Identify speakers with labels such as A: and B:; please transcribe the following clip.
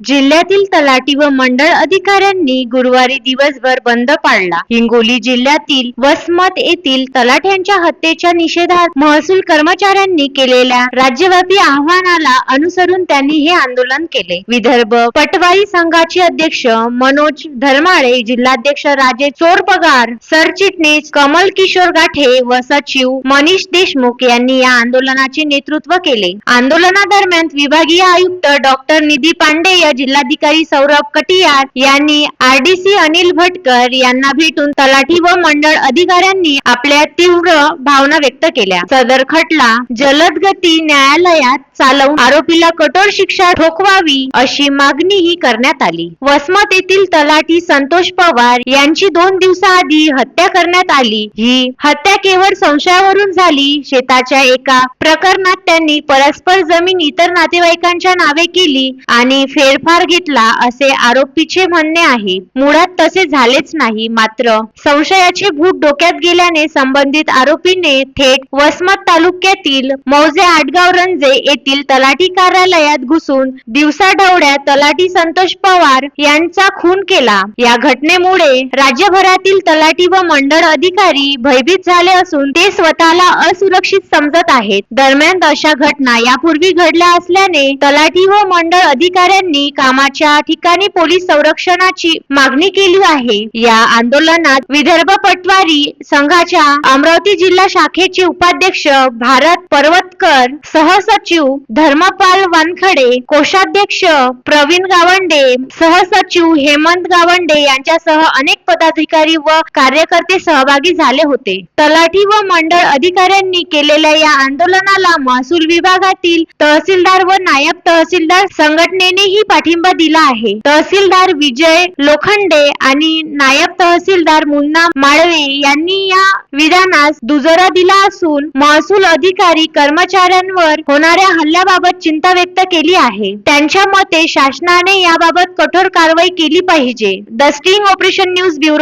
A: जिल्ह्यातील तलाठी व मंडळ अधिकाऱ्यांनी गुरुवारी दिवसभर बंद पाडला हिंगोली जिल्ह्यातील वसमत येथील तलाठ्यांच्या हत्येच्या निषेधात महसूल कर्मचाऱ्यांनी केलेल्या राज्यव्यापी आव्हानाला अनुसरून त्यांनी हे आंदोलन केले. विदर्भ पटवारी संघाचे अध्यक्ष मनोज धर्माळे जिल्हाध्यक्ष राजेश चोरपगार सरचिटणीस कमल किशोर गाठे व सचिव मनीष देशमुख यांनी या आंदोलनाचे नेतृत्व केले. आंदोलनादरम्यान विभागीय आयुक्त डॉक्टर निधी पांडे जिल्हाधिकारी सौरभ कटियार यांनी आरडीसी अनिल भटकर यांना भेटून तलाठी व मंडळ अधिकाऱ्यांनी आपल्या तीव्र भावना व्यक्त केल्या. सदर खटला जलद गती न्यायालयात चालवून आरोपीला कठोर शिक्षा ठोकवावी अशी मागणीही करण्यात आली. वसमत येथील तलाठी संतोष पवार यांची दोन दिवसाआधी हत्या करण्यात आली. ही हत्या केवळ संशयावरून झाली. शेताच्या एका प्रकरणात त्यांनी परस्पर जमीन इतर नातेवाईकांच्या नावे केली आणि फेर फेरफार घेतला असे आरोपीचे म्हणणे आहे. मुळात तसे झालेच नाही मात्र संशयाचे भूत डोक्यात गेल्याने संबंधित आरोपीने थेट वसमत तालुक्यातील मौजे आटगाव रंजे येथील तलाठी कार्यालयात घुसून दिवसाढवळ्या तलाठी संतोष पवार यांचा खून केला. या घटनेमुळे राज्यभरातील तलाठी व मंडळ अधिकारी भयभीत झाले असून ते स्वतःला असुरक्षित समजत आहेत. दरम्यान अशा घटना यापूर्वी घडल्या असल्याने तलाठी व मंडळ अधिकाऱ्यांनी कामाच्या ठिकाणी पोलीस संरक्षणाची मागणी केली आहे. या आंदोलनात विदर्भ पटवारी संघाच्या अमरावती जिल्हा शाखेचे उपाध्यक्ष भारत पर्वतकर सहसचिव धर्मपाल वानखडे कोषाध्यक्ष प्रवीण गावंडे सहसचिव हेमंत गावंडे यांच्यासह अनेक पदाधिकारी व कार्यकर्ते सहभागी झाले होते. तलाठी व मंडळ अधिकाऱ्यांनी केलेल्या या आंदोलनाला महसूल विभागातील तहसीलदार व नायब तहसीलदार संघटनेनेही पाठिंबा दिला आहे. तहसीलदार विजय लोखंडे आणि नायब तहसीलदार मुन्ना माळवे यांनी या विधानास दुजोरा दिला असून महसूल अधिकारी कर्मचाऱ्यांवर होणाऱ्या हल्ल्याबाबत चिंता व्यक्त केली आहे. त्यांच्या मते शासनाने याबाबत कठोर कारवाई केली पाहिजे. The sting operation news bureau